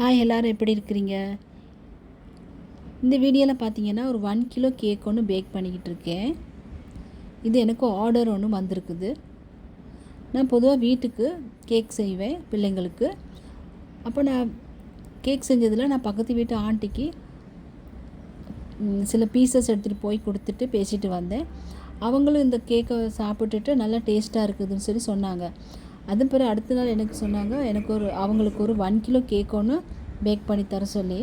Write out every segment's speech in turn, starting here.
Hi எல்லோரும் எப்படி இருக்கிறீங்க? இந்த வீடியோவில் பார்த்தீங்கன்னா ஒரு ஒன் கிலோ கேக் ஒன்று பேக் பண்ணிக்கிட்டு இருக்கேன். இது எனக்கு ஆர்டர் ஒன்று வந்திருக்குது. நான் பொதுவாக வீட்டுக்கு கேக் செய்வேன் பிள்ளைங்களுக்கு. அப்போ நான் கேக் செஞ்சதில் நான் பக்கத்து வீட்டு ஆண்டிக்கு சில பீசஸ் எடுத்துகிட்டு போய் கொடுத்துட்டு பேசிட்டு வந்தேன். அவங்களும் இந்த கேக்கை சாப்பிட்டுட்டு நல்லா டேஸ்ட்டாக இருக்குதுன்னு சொல்லி சொன்னாங்க. அது பிறகு அடுத்த நாள் எனக்கு சொன்னாங்க எனக்கு ஒரு அவங்களுக்கு ஒரு ஒன் கிலோ கேக் ஒன்று பேக் பண்ணி தர சொல்லி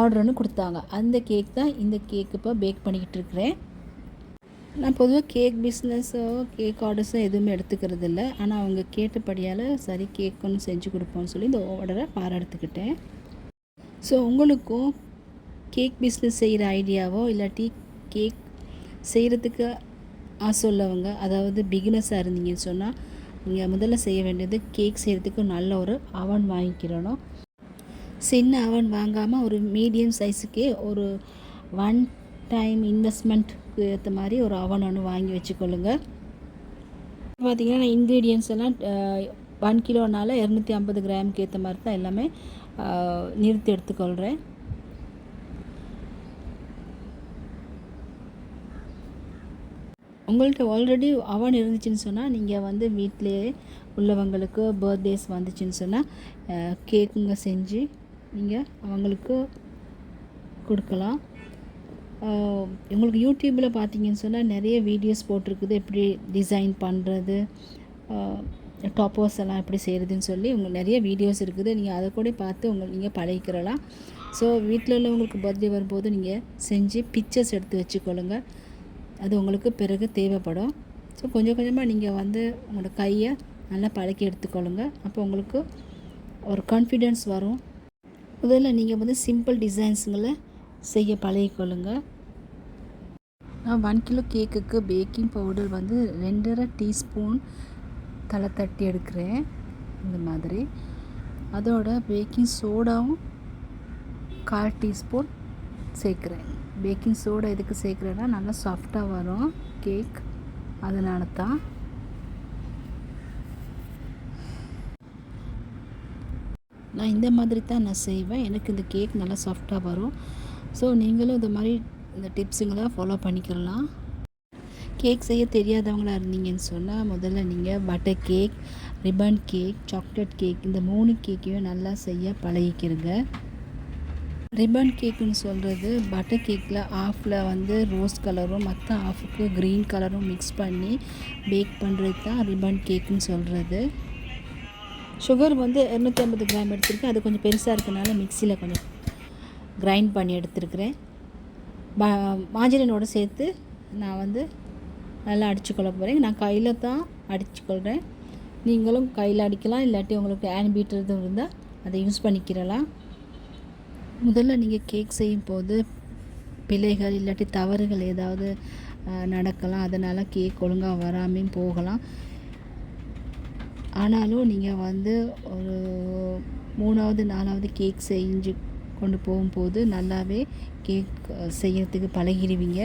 ஆர்டர் ஒன்று கொடுத்தாங்க. அந்த கேக் தான் இந்த கேக் இப்போ பேக் பண்ணிக்கிட்டு இருக்கிறேன். நான் பொதுவாக கேக் பிஸ்னஸோ கேக் ஆர்டர்ஸோ எதுவுமே எடுத்துக்கிறது இல்லை. ஆனால் அவங்க கேட்டபடியால் சரி கேக் ஒன்று செஞ்சு கொடுப்போம்னு சொல்லி இந்த ஆர்டரை பாராட்டுக்கிட்டேன். ஸோ உங்களுக்கும் கேக் பிஸ்னஸ் செய்கிற ஐடியாவோ இல்லாட்டி கேக் செய்கிறதுக்கு ஆசை உள்ளவங்க அதாவது பிகினஸாக இருந்தீங்கன்னு சொன்னால் நீங்கள் முதல்ல செய்ய வேண்டியது கேக் செய்கிறதுக்கு நல்ல ஒரு அவன் வாங்கிக்கிறணும். சின்ன அவன் வாங்காமல் ஒரு மீடியம் சைஸுக்கே ஒரு ஒன் டைம் இன்வெஸ்ட்மெண்ட்டுக்கு ஏற்ற மாதிரி ஒரு அவன் ஒன்று வாங்கி வச்சுக்கொள்ளுங்க. பார்த்தீங்கன்னா இன்க்ரீடியன்ஸ் எல்லாம் ஒன் கிலோனால் இரநூத்தி ஐம்பது கிராமுக்கு ஏற்ற மாதிரி தான் எல்லாமே நிறுத்தி எடுத்துக்கொள்கிறேன் உங்கள்கிட்ட ஆல்ரெடி அவன் இருந்துச்சுன்னு சொன்னால் நீங்கள் வந்து வீட்டிலேயே உள்ளவங்களுக்கு பர்த்டேஸ் வந்துச்சுன்னு சொன்னால் கேக்குங்க செஞ்சு நீங்கள் அவங்களுக்கு கொடுக்கலாம். உங்களுக்கு யூடியூப்பில் பார்த்தீங்கன்னு சொன்னால் நிறைய வீடியோஸ் போட்டிருக்குது எப்படி டிசைன் பண்ணுறது டாப்பர்ஸ் எல்லாம் எப்படி செய்கிறதுன்னு சொல்லி உங்களுக்கு நிறைய வீடியோஸ் இருக்குது. நீங்கள் அதை கூட பார்த்து உங்கள் நீங்கள் பழகிக்கிறலாம். ஸோ வீட்டில் உள்ளவங்களுக்கு பர்த்டே வரும்போது நீங்கள் செஞ்சு பிக்சர்ஸ் எடுத்து வச்சுக்கொள்ளுங்க. அது உங்களுக்கு பிறகு தேவைப்படும். ஸோ கொஞ்சம் கொஞ்சமாக நீங்கள் வந்து உங்களோட கையை நல்லா பழக்கி எடுத்துக்கொள்ளுங்க. அப்போ உங்களுக்கு ஒரு கான்ஃபிடென்ஸ் வரும். முதல்ல நீங்கள் வந்து சிம்பிள் டிசைன்ஸுங்களை செய்ய பழகிக்கொள்ளுங்க. நான் ஒன் கிலோ கேக்குக்கு பேக்கிங் பவுடர் வந்து ரெண்டரை டீஸ்பூன் தலை தட்டி எடுக்கிறேன். இந்த மாதிரி. அதோட பேக்கிங் சோடாவும் கால் டீஸ்பூன் சேர்க்குறேன். பேக்கிங் சோடா எதுக்கு சேர்க்குறேன்னா நல்லா சாஃப்டாக வரும். கேக் அதனால தான் நான் இந்த மாதிரி தான் நான் செய்வேன். எனக்கு இந்த கேக் நல்லா சாஃப்டாக வரும். ஸோ நீங்களும் இந்த மாதிரி இந்த டிப்ஸுங்களை ஃபாலோ பண்ணிக்கலாம். கேக் செய்ய தெரியாதவங்களா இருந்தீங்கன்னு சொன்னால் முதல்ல நீங்கள் butter cake ribbon cake chocolate cake இந்த மூணு கேக்கையும் நல்லா செய்ய பழகிக்கிறங்க ரிப்பன் கேக்குன்னு சொல்கிறது பட்டர் கேக்கில் ஆஃபில் வந்து ரோஸ் கலரும் மற்ற ஆஃபுக்கு க்ரீன் கலரும் மிக்ஸ் பண்ணி பேக் பண்ணுறது தான் ரிப்பன் கேக்குன்னு சொல்கிறது சுகர் வந்து இரநூத்தி ஐம்பது கிராம் எடுத்திருக்கேன். அது கொஞ்சம் பெருசாக இருக்கனால மிக்சியில் கொஞ்சம் கிரைண்ட் பண்ணி எடுத்துருக்கிறேன். ப சேர்த்து நான் வந்து நல்லா அடிச்சுக்கொள்ள போகிறேன் நான் கையில் தான் அடிச்சுக்கொள்கிறேன் நீங்களும் கையில் அடிக்கலாம். இல்லாட்டி உங்களுக்கு ஹேண்ட் பீட்டர் இருந்தால் அதை யூஸ் பண்ணிக்கிறலாம். முதல்ல நீங்கள் கேக் செய்யும் போது பிழைகள் இல்லாட்டி தவறுகள் ஏதாவது நடக்கலாம். அதனால் கேக் ஒழுங்காக வராமையும் போகலாம். ஆனாலும் நீங்கள் வந்து ஒரு மூணாவது நாலாவது கேக் செஞ்சு கொண்டு போகும்போது நல்லாவே கேக் செய்கிறதுக்கு பழகிடுவீங்க.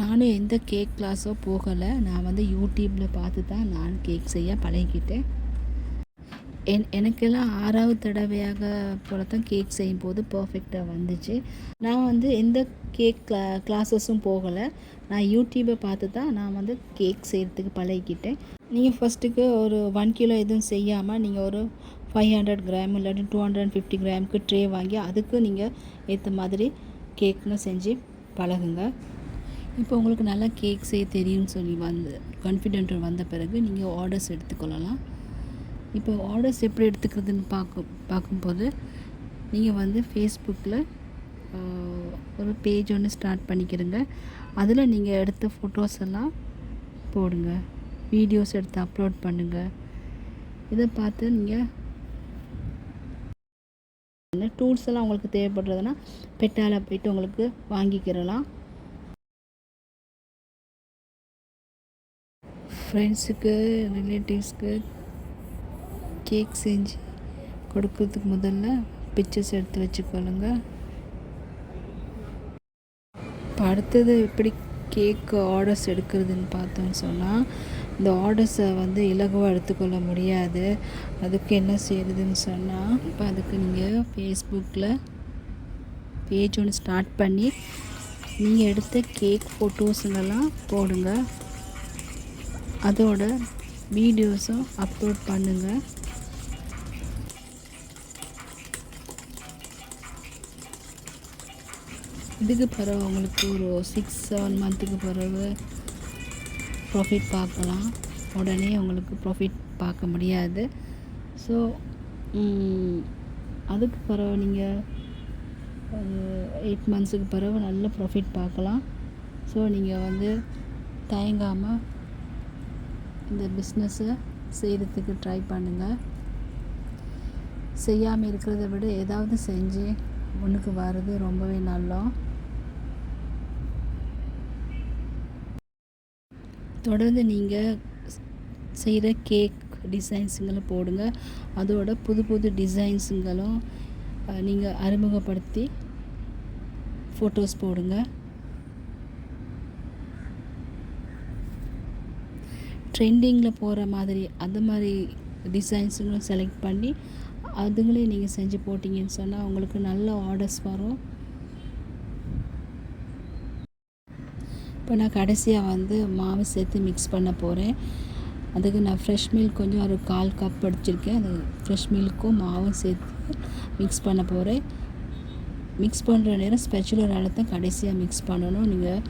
நானும் எந்த கேக் கிளாஸோ போகலை. நான் வந்து யூடியூப்பில் பார்த்து தான் நான் கேக் செய்ய பழகிக்கிட்டேன். என் எனக்கெல்லாம் ஆறாவது தடவையாக போல தான் கேக் செய்யும் போது பர்ஃபெக்டாக வந்துச்சு. நான் வந்து எந்த கேக் கிளா கிளாஸஸும் போகலை. நான் யூடியூப்பை பார்த்து தான் நான் வந்து கேக் செய்கிறதுக்கு பழகிக்கிட்டேன். நீங்கள் ஃபஸ்ட்டுக்கு ஒரு ஒன் கிலோ எதுவும் செய்யாமல் நீங்கள் ஒரு ஃபைவ் ஹண்ட்ரட் கிராம் இல்லாட்டி டூ ஹண்ட்ரட் ஃபிஃப்டி கிராமுக்கு ட்ரே வாங்கி அதுக்கு நீங்கள் ஏற்ற மாதிரி கேக்னு செஞ்சு பழகுங்க. இப்போ உங்களுக்கு நல்லா கேக் செய்ய தெரியும்னு சொல்லி வந்து கான்ஃபிடென்ட் வந்த பிறகு நீங்கள் ஆர்டர்ஸ் எடுத்துக்கொள்ளலாம். இப்போ ஆர்டர்ஸ் எப்படி எடுத்துக்கிறதுன்னு பார்க்கும் பார்க்கும்போது நீங்கள் வந்து ஃபேஸ்புக்கில் ஒரு பேஜ் ஒன்று ஸ்டார்ட் பண்ணிக்கிறங்க. அதில் நீங்கள் எடுத்த ஃபோட்டோஸ் எல்லாம் போடுங்க. வீடியோஸ் எடுத்து அப்லோட் பண்ணுங்கள் இதை பார்த்து நீங்கள் டூல்ஸ் எல்லாம் உங்களுக்கு தேவைப்படுறதுன்னா பெட்டால போயிட்டு உங்களுக்கு வாங்கிக்கிறலாம். ஃப்ரெண்ட்ஸுக்கு ரிலேட்டிவ்ஸ்க்கு கேக் செஞ்சு கொடுக்கறதுக்கு முதல்ல பிக்சர்ஸ் எடுத்து வச்சுக்கொள்ளுங்க இப்போ அடுத்தது எப்படி கேக்கு ஆர்டர்ஸ் எடுக்கிறதுன்னு பார்த்தோன்னு சொன்னால் இந்த ஆர்டர்ஸை வந்து இலகுவாக எடுத்துக்கொள்ள முடியாது. அதுக்கு என்ன செய்யறதுன்னு சொன்னால் இப்போ அதுக்கு நீங்கள் ஃபேஸ்புக்கில் பேஜ் ஒன்று ஸ்டார்ட் பண்ணி நீங்கள் எடுத்த கேக் ஃபோட்டோஸுங்கெல்லாம் போடுங்க. அதோட வீடியோஸும் அப்லோட் பண்ணுங்கள் இதுக்கு பிறகு உங்களுக்கு ஒரு சிக்ஸ் செவன் மந்த்துக்கு பிறகு ப்ராஃபிட் பார்க்கலாம். உடனே உங்களுக்கு ப்ராஃபிட் பார்க்க முடியாது. ஸோ அதுக்கு பிறகு நீங்கள் எயிட் மந்த்ஸுக்கு பிறகு நல்ல ப்ராஃபிட் பார்க்கலாம். ஸோ நீங்கள் வந்து தயங்காமல் இந்த பிஸ்னஸை செய்கிறதுக்கு ட்ரை பண்ணுங்கள் செய்யாமல் இருக்கிறத விட ஏதாவது செஞ்சு முன்னுக்கு வர்றது ரொம்பவே நல்லா தொடர்ந்து நீங்கள் செய்கிற கேக் டிசைன்ஸுங்களை போடுங்க. அதோட புது புது டிசைன்ஸுங்களும் நீங்கள் அறிமுகப்படுத்தி ஃபோட்டோஸ் போடுங்க. ட்ரெண்டிங்கில் போகிற மாதிரி அந்த மாதிரி டிசைன்ஸுங்களும் செலக்ட் பண்ணி அதுங்களே நீங்கள் செஞ்சு போட்டிங்கன்னு சொன்னால் உங்களுக்கு நல்ல ஆர்டர்ஸ் வரும். இப்போ நான் கடைசியாக வந்து மாவு சேர்த்து மிக்ஸ் பண்ண போகிறேன் அதுக்கு நான் ஃப்ரெஷ் மில்க் கொஞ்சம் ஒரு கால் கப் அடிச்சிருக்கேன். அது ஃப்ரெஷ் மில்க்கும் மாவும் சேர்த்து மிக்ஸ் பண்ண போகிறேன் மிக்ஸ் பண்ணுற நேரம் ஸ்பெச்சுலர் தான் கடைசியாக மிக்ஸ் பண்ணணும். நீங்கள்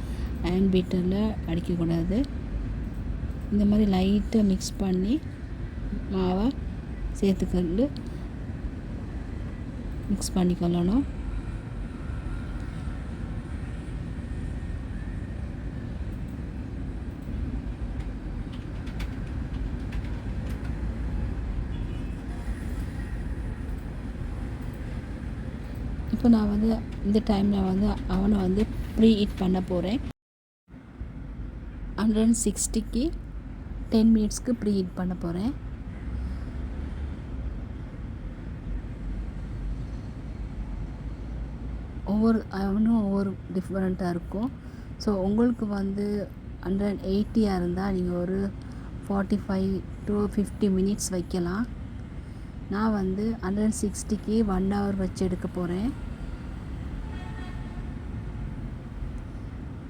ஹேண்ட் பீட்டரில் அடிக்கக்கூடாது. இந்த மாதிரி லைட்டாக மிக்ஸ் பண்ணி மாவை சேர்த்துக்கொண்டு மிக்ஸ் பண்ணிக்கொள்ளணும். இப்போ நான் வந்து இந்த டைமில் வந்து அவனை வந்து ப்ரீ ஹீட் பண்ண போகிறேன் ஹண்ட்ரட் அண்ட் சிக்ஸ்டிக்கு டென் மினிட்ஸ்க்கு ப்ரீ ஹீட் பண்ண போகிறேன் ஒவ்வொரு அவனும் ஒவ்வொரு டிஃப்ரெண்ட்டாக இருக்கும். ஸோ உங்களுக்கு வந்து ஹண்ட்ரட் எயிட்டியாக இருந்தால் நீங்கள் ஒரு forty five to fifty minutes வைக்கலாம். நான் வந்து ஹண்ட்ரட் சிக்ஸ்டிக்கு ஒன் ஹவர் வச்சு எடுக்க போகிறேன்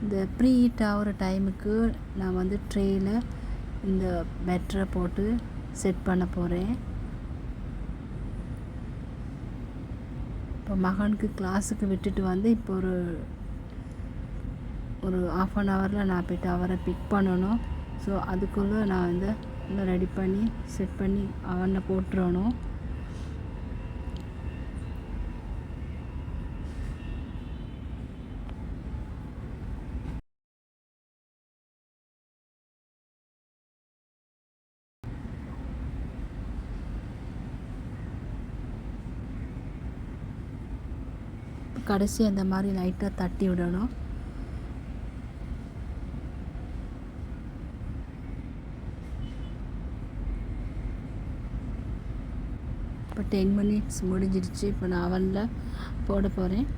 இந்த ப்ரீ ஹீட் ஆகிற டைமுக்கு நான் வந்து ட்ரேயில் இந்த பெட்டரை போட்டு செட் பண்ண போகிறேன் இப்போ மகனுக்கு கிளாஸுக்கு விட்டுட்டு வந்து இப்போ ஒரு ஒரு ஆஃப் அன் ஹவரில் நான் போய்ட்டு அவரை பிக் பண்ணணும். ஸோ அதுக்குள்ளே நான் வந்து எல்லாம் ரெடி பண்ணி செட் பண்ணி அவனை போட்டுறணும். கடைசி அந்த மாதிரி லைட்டாக தட்டி விடணும். இப்போ டென் மினிட்ஸ் முடிஞ்சிருச்சு. இப்போ நான் அவனில் போட போகிறேன்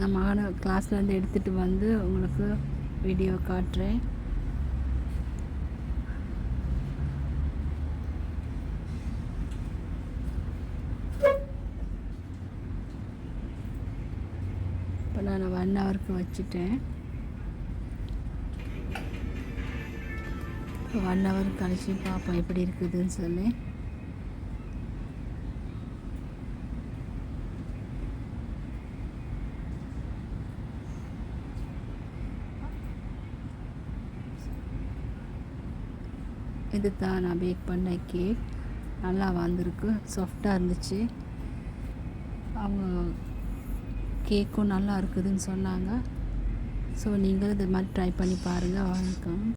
நான் மகனை கிளாஸ்லேருந்து எடுத்துகிட்டு வந்து உங்களுக்கு வீடியோ காட்டுறேன். இப்போ நான் ஒன் ஹவருக்கு வச்சுட்டேன். இப்போ ஒன் ஹவர் கழிச்சு பார்ப்போம் எப்படி இருக்குதுன்னு சொல்லி. இது தான் நான் பேக் பண்ண கேக் நல்லா வந்திருக்கு. சாஃப்டாக இருந்துச்சு. அவங்க கேக்கும் நல்லா இருக்குதுன்னு சொன்னாங்க. ஸோ நீங்களும் இது மாதிரி ட்ரை பண்ணி பாருங்கள் வணக்கம்.